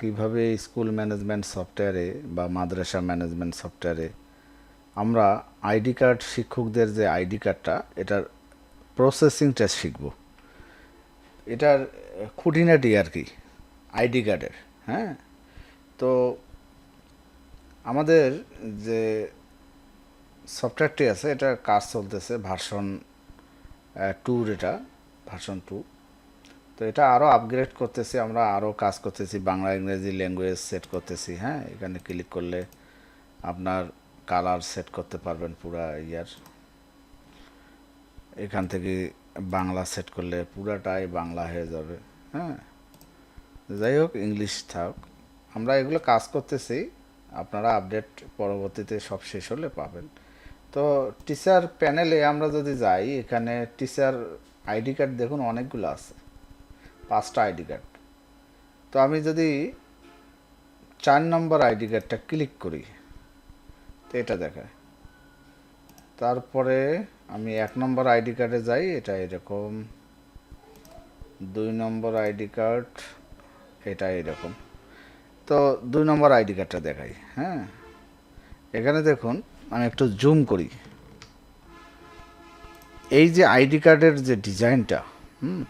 কীভাবে school management সফটওয়্যারে বা মাদ্রাসা ম্যানেজমেন্ট সফটওয়্যারে আমরা আইডি কার্ড শিক্ষকদের যে আইডি কার্ডটা, এটার প্রসেসিংটা শিখব। এটার খুঁটিনাটি আর কি, আইডি কার্ডের হ্যাঁ? তো আমাদের যে সফটওয়্যারটি আছে, এটা কাজ চলতেছে ভার্সন ট্যুর এটা, ভার্সন টু তো এটা আরও আপগ্রেড করতেছি, আমরা আরও কাজ করতেছি, বাংলা, ইংরেজি ল্যাঙ্গুয়েজ সেট করতেছি হ্যাঁ? এখানে ক্লিক করলে আপনার কালার সেট করতে পারবেন পুরা ইয়ার এখান থেকে বাংলা সেট করলে পুরাটাই বাংলা হয়ে যাবে হ্যাঁ? যাই হোক ইংলিশ থাক। আমরা এগুলো কাজ করতেছি, আপনারা আপডেট পরবর্তীতে সব শেষ হলে পাবেন। তো টিচার প্যানেলে আমরা যদি যাই, এখানে টিচার আইডি কার্ড দেখুন, অনেকগুলো আছে। পাঁচটা আইডি কার্ড। তো আমি যদি চার নম্বর আইডি কার্ডটা ক্লিক করি, তো এটা দেখায়। তারপরে আমি এক নম্বর আইডি কার্ডে যাই, এটা এরকম। দুই নম্বর আইডি কার্ড, এটা এরকম। তো দুই নম্বর আইডি কার্ডটা দেখাই হ্যাঁ। এখানে দেখুন, আমি একটু জুম করি। এই যে আইডি কার্ডের যে ডিজাইনটা, হুম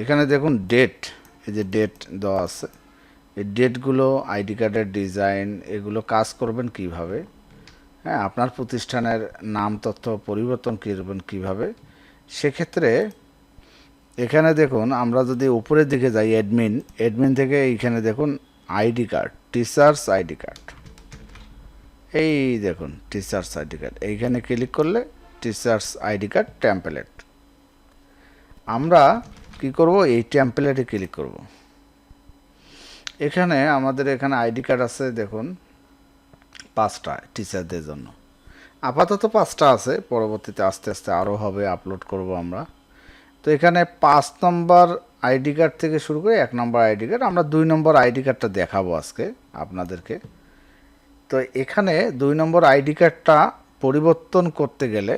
এখানে দেখুন ডেট এই যে ডেট দেওয়া আছে। এই ডেটগুলো আইডি কার্ডের ডিজাইন এগুলো কাজ করবেন কীভাবে? হ্যাঁ আপনার প্রতিষ্ঠানের নাম, তথ্য, পরিবর্তন করবেন কীভাবে? সেক্ষেত্রে এখানে দেখুন, আমরা যদি উপরের দিকে যাই অ্যাডমিন অ্যাডমিন থেকে এইখানে দেখুন ID card teachers ID card এই দেখুন টিচার্স আইডি কার্ড এইখানে ক্লিক করলে টিচার্স আইডি কার্ড ট্যাম্পলেট আমরা কি করব? এই ট্যাম্পলেটে ক্লিক করব। এখানে আমাদের এখানে আইডি কার্ড আছে, দেখুন, পাঁচটা টিচারদের জন্য। আপাতত পাঁচটা আছে, পরবর্তীতে আস্তে আস্তে আরও হবে আপলোড করব আমরা। তো এখানে পাঁচ নম্বর আইডি কার্ড থেকে শুরু করে এক নম্বর আইডি কার্ড আমরা দুই নম্বর আইডি কার্ডটা দেখাবো আজকে আপনাদেরকে। তো এখানে দুই নম্বর আইডি কার্ডটা পরিবর্তন করতে গেলে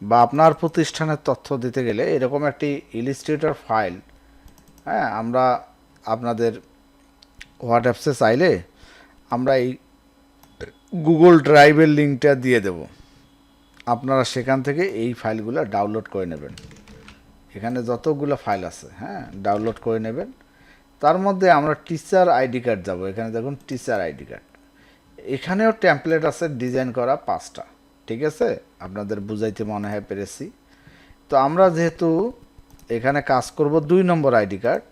বা আপনার প্রতিষ্ঠানের তথ্য দিতে গেলে এরকম একটি ইলিস্ট্রেটর ফাইল হ্যাঁ আমরা আপনাদের হোয়াটসঅ্যাপসে চাইলে আমরা এই গুগল ড্রাইভের লিঙ্কটা দিয়ে দেব। আপনারা সেখান থেকে এই ফাইলগুলো ডাউনলোড করে নেবেন। এখানে যতগুলো ফাইল আছে হ্যাঁ ডাউনলোড করে নেবেন। তার মধ্যে আমরা টিচার আইডি কার্ড যাব। এখানে দেখুন টিচার আইডি কার্ড এখানেও ট্যাম্পলেট আছে ডিজাইন করা পাঁচটা। ঠিক আছে? আপনাদের বুঝাইতে মনে হয় পেরেছি। তো আমরা যেহেতু এখানে কাজ করব দুই নম্বর আইডি কার্ড,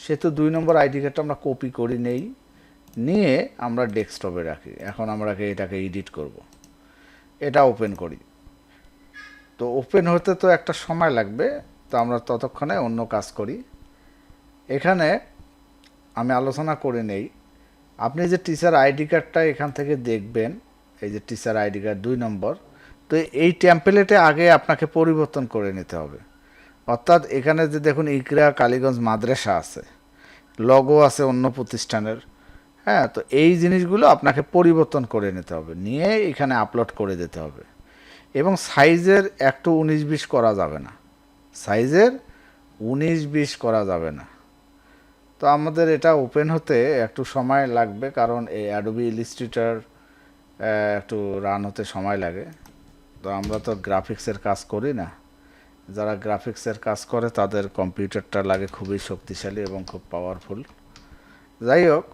সেহেতু দুই নম্বর আইডি কার্ডটা আমরা কপি করি নেই। নিয়ে আমরা ডেস্কটপে রাখি। এখন আমরা এটাকে এডিট করব। এটা ওপেন করি। তো ওপেন হতে তো একটা সময় লাগবে। তো আমরা ততক্ষণে অন্য কাজ করি। এখানে আমি আলোচনা করে নেই। আপনি যে টিচার আইডি কার্ডটা এখান থেকে দেখবেন এই যে টিচার আইডি কার্ড দুই নম্বর, তো এই টেম্পলেটে আগে আপনাকে পরিবর্তন করে নিতে হবে। অর্থাৎ এখানে যে দেখুন ইকরা কালীগঞ্জ মাদ্রাসা আছে লগো আছে অন্য প্রতিষ্ঠানের হ্যাঁ তো এই জিনিসগুলো আপনাকে পরিবর্তন করে নিতে হবে, নিয়ে এখানে আপলোড করে দিতে হবে। এবং সাইজের একটু উনিশ বিশ করা যাবে না। সাইজের উনিশ বিশ করা যাবে না। তো আমাদের এটা ওপেন হতে একটু সময় লাগবে, কারণ এই অ্যাডোবি ইলিস্ট্রেটর একটু রান হতে সময় লাগে। তো আমরা তো গ্রাফিক্সের কাজ করি না। যারা গ্রাফিক্সের কাজ করে, তাদের কম্পিউটারটা লাগে খুবই শক্তিশালী এবং খুব পাওয়ারফুল যাই হোক,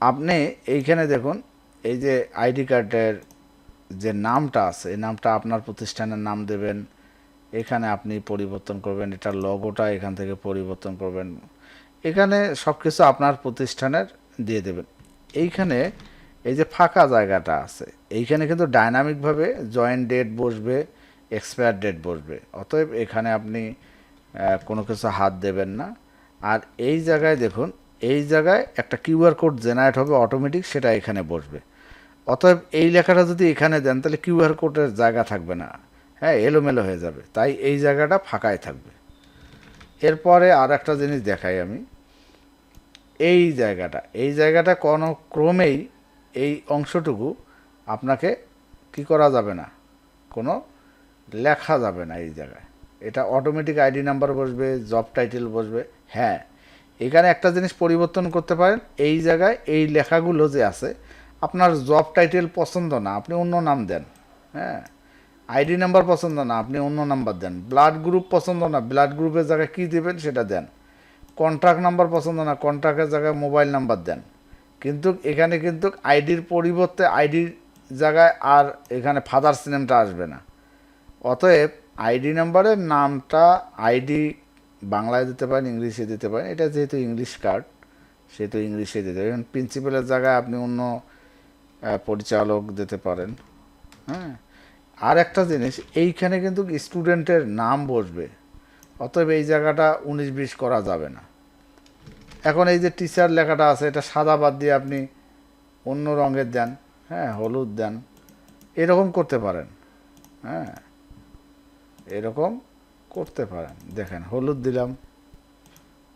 আপনি এইখানে দেখুন, এই যে আইডি কার্ডের যে নামটা আছে, এই নামটা আপনার প্রতিষ্ঠানের নাম দেবেন। এখানে আপনি পরিবর্তন করবেন, এটার লগোটা এখান থেকে পরিবর্তন করবেন। এখানে সব কিছু আপনার প্রতিষ্ঠানের দিয়ে দেবেন। এইখানে এই যে ফাঁকা জায়গাটা আছে, এইখানে কিন্তু ডাইনামিকভাবে জয়েন্ট ডেট বসবে এক্সপায়ার ডেট বসবে। অতএব এখানে আপনি কোনো কিছু হাত দেবেন না। আর এই জায়গায় দেখুন, এই জায়গায় একটা কিউআর কোড জেনারেট হবে অটোমেটিক সেটা এখানে বসবে। অতএব এই লেখাটা যদি এখানে দেন, তাহলে কিউআর কোডের জায়গা থাকবে না। হ্যাঁ এলোমেলো হয়ে যাবে। তাই এই জায়গাটা ফাঁকায় থাকবে। এরপরে আর একটা জিনিস দেখাই আমি। এই জায়গাটা এই জায়গাটা কোনো ক্রমেই এই অংশটুকু আপনাকে কি করা যাবে না? কোনো লেখা যাবে না এই জায়গায়। এটা অটোমেটিক আইডি নাম্বার বসবে জব টাইটেল বসবে। হ্যাঁ এখানে একটা জিনিস পরিবর্তন করতে পারেন। এই জায়গায় এই লেখাগুলো যে আছে, আপনার জব টাইটেল পছন্দ না, আপনি অন্য নাম দেন। হ্যাঁ আইডি নাম্বার পছন্দ না, আপনি অন্য নাম্বার দেন। ব্লাড গ্রুপ পছন্দ না ব্লাড গ্রুপের জায়গায় কী দেবেন সেটা দেন। কন্ট্রাক্ট নাম্বার পছন্দ না কন্ট্রাক্টের জায়গায় মোবাইল নাম্বার দেন। কিন্তু এখানে কিন্তু আইডির পরিবর্তে আইডির জায়গায় আর এখানে ফাদার্স নেমটা আসবে না। অতএব আইডি নাম্বারের নামটা আইডি বাংলায় দিতে পারেন, ইংলিশে দিতে পারেন। এটা যেহেতু ইংলিশ কার্ড সেহেতু ইংলিশে দিতে পারেন। প্রিন্সিপালের জায়গায় আপনি অন্য পরিচালক দিতে পারেন। হ্যাঁ? আর একটা জিনিস, এইখানে কিন্তু স্টুডেন্টের নাম বসবে। অতএব এই জায়গাটা উনিশ বিশ করা যাবে না। এখন এই যে টিচার লেখাটা আছে, এটা সাদা বাদ দিয়ে আপনি অন্য রঙের দেন হ্যাঁ হলুদ দেন, এরকম করতে পারেন হ্যাঁ এরকম করতে পারেন। দেখেন, হলুদ দিলাম,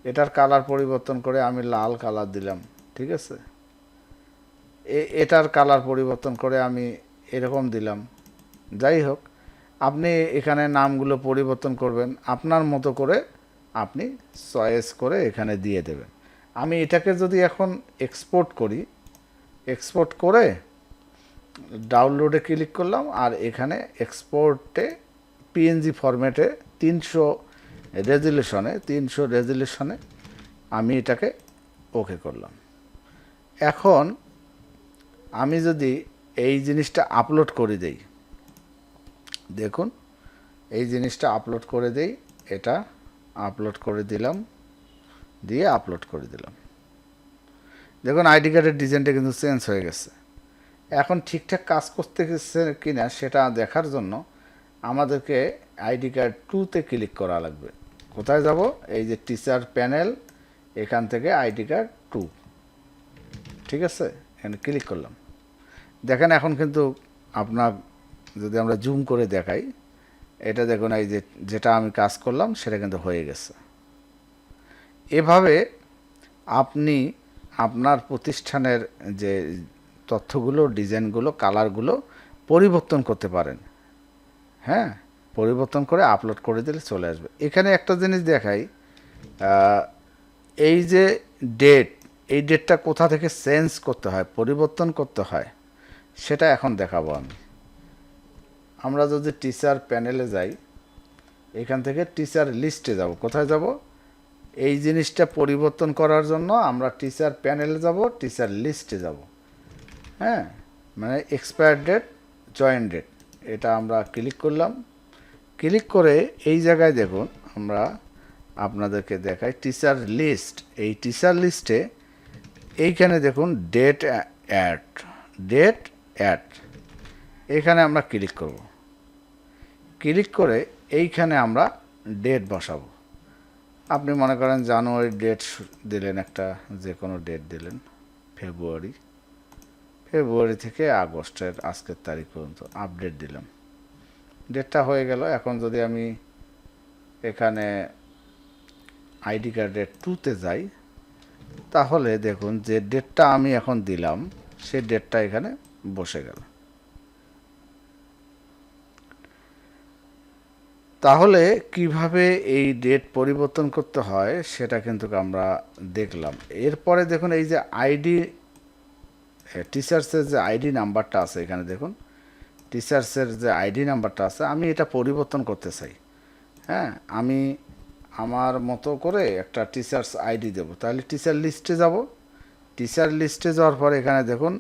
এটার কালার পরিবর্তন করে আমি লাল কালার দিলাম, ঠিক আছে? এটার কালার পরিবর্তন করে আমি এরকম দিলাম। যাই হোক, আপনি এখানে নামগুলো পরিবর্তন করবেন, আপনার মতো করে আপনি চয়েস করে এখানে দিয়ে দেবেন। আমি এটাকে যদি এখন এক্সপোর্ট করি এক্সপোর্ট করে ডাউনলোডে ক্লিক করলাম আর এখানে এক্সপোর্টে পিএনজি ফরম্যাটে তিনশো রেজুলেশনে তিনশো রেজুলেশনে আমি এটাকে ওকে করলাম। এখন আমি যদি এই জিনিসটা আপলোড করে দেই, দেখুন, এই জিনিসটা আপলোড করে দেই, এটা আপলোড করে দিলাম। দিয়ে আপলোড করে দিলাম। দেখুন আইডি কার্ডের ডিজাইনটা কিন্তু চেঞ্জ হয়ে গেছে। এখন ঠিকঠাক কাজ করতে গেছে কিনা সেটা দেখার জন্য আমাদেরকে আইডি কার্ড টুতে ক্লিক করা লাগবে। কোথায় যাব? এই যে টিচার প্যানেল এখান থেকে আইডি কার্ড টু ঠিক আছে? এখানে ক্লিক করলাম। দেখেন এখন কিন্তু আপনার যদি আমরা জুম করে দেখাই, এটা দেখুন এই যে যেটা আমি কাজ করলাম সেটা কিন্তু হয়ে গেছে। এভাবে আপনি আপনার প্রতিষ্ঠানের যে তথ্যগুলো, ডিজাইনগুলো, কালারগুলো পরিবর্তন করতে পারেন। হ্যাঁ? পরিবর্তন করে আপলোড করে দিলে চলে আসবে। এখানে একটা জিনিস দেখাই এই যে ডেট এই ডেটটা কোথা থেকে চেঞ্জ করতে হয়, পরিবর্তন করতে হয়, সেটা এখন দেখাবো আমি। আমরা যদি টিচার প্যানেলে যাই, এখান থেকে টিচার লিস্টে যাব। কোথায় যাব? এই জিনিসটা পরিবর্তন করার জন্য আমরা টিচার প্যানেলে যাব টিচার লিস্টে যাব। হ্যাঁ? মানে এক্সপায়ার ডেট জয়েন ডেট এটা আমরা ক্লিক করলাম। ক্লিক করে এই জায়গায় দেখুন, আমরা আপনাদেরকে দেখাই টিচার লিস্ট এই টিচার লিস্টে এইখানে দেখুন ডেট অ্যাড ডেট অ্যাড এখানে আমরা ক্লিক করব। ক্লিক করে এইখানে আমরা ডেট বসাবো। আপনি মনে করেন জানুয়ারি ডেট দিলেন একটা, যে কোনো ডেট দিলেন ফেব্রুয়ারি ফেব্রুয়ারি থেকে আগস্টের আজকের তারিখ পর্যন্ত আপডেট দিলাম। ডেটটা হয়ে গেল, এখন যদি আমি এখানে আইডি কার্ডের টুতে যাই, তাহলে দেখুন যে ডেটটা আমি এখন দিলাম, সেই ডেটটা এখানে বসে গেল। তাহলে কীভাবে এই ডেট পরিবর্তন করতে হয় সেটা কিন্তু আমরা দেখলাম। এরপরে দেখুন এই যে আইডি টিচার্সের যে আইডি নাম্বারটা আছে এখানে দেখুন। টিচার্সের যে আইডি নাম্বারটা আছে, আমি এটা পরিবর্তন করতে চাই। হ্যাঁ আমি আমার মতো করে একটা টিচার্স আইডি দেব। তাহলে টিচার লিস্টে যাব। টিচার লিস্টে যাওয়ার পর এখানে দেখুন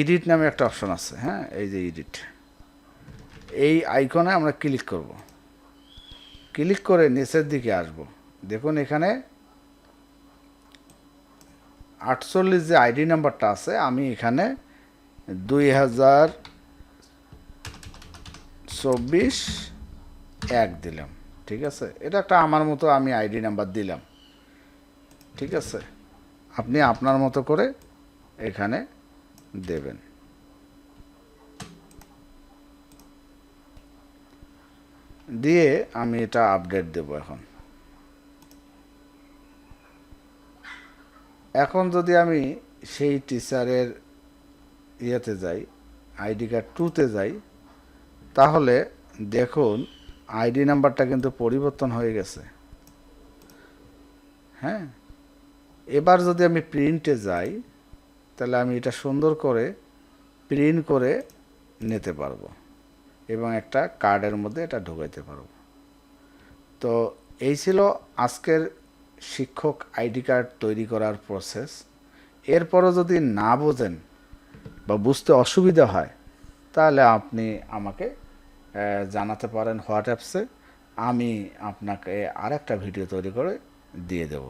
এডিট নামে একটা অপশন আছে। হ্যাঁ এই যে এডিট এই আইকনে আমরা ক্লিক করব। ক্লিক করে নিচের দিকে আসব। দেখুন এখানে আটচল্লিশ যে আইডি নাম্বারটা আছে, আমি এখানে দুই হাজার চব্বিশ এক দিলাম। ঠিক আছে? এটা একটা আমার মতো আমি আইডি নাম্বার দিলাম। ঠিক আছে? আপনি আপনার মতো করে এখানে দেবেন। দিয়ে আমি এটা আপডেট দেব এখন। এখন যদি আমি সেই টিচারের ইয়েতে যাই আইডি কার্ড টুতে যাই, তাহলে দেখুন আইডি নাম্বারটা কিন্তু পরিবর্তন হয়ে গেছে। হ্যাঁ? এবার যদি আমি প্রিন্টে যাই, তাহলে আমি এটা সুন্দর করে প্রিন্ট করে নিতে পারব। এবং একটা কার্ডের মধ্যে এটা ঢুকাইতে পারব। তো এই ছিল আজকের শিক্ষক আইডি কার্ড তৈরি করার প্রসেস। এরপরও যদি না বোঝেন বা বুঝতে অসুবিধা হয়, তাহলে আপনি আমাকে জানাতে পারেন হোয়াটসঅ্যাপসে আমি আপনাকে আরেকটা ভিডিও তৈরি করে দিয়ে দেব।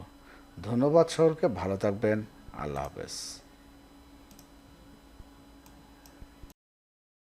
ধন্যবাদ সরকে ভালো থাকবেন, আল্লাহ হাফেজ।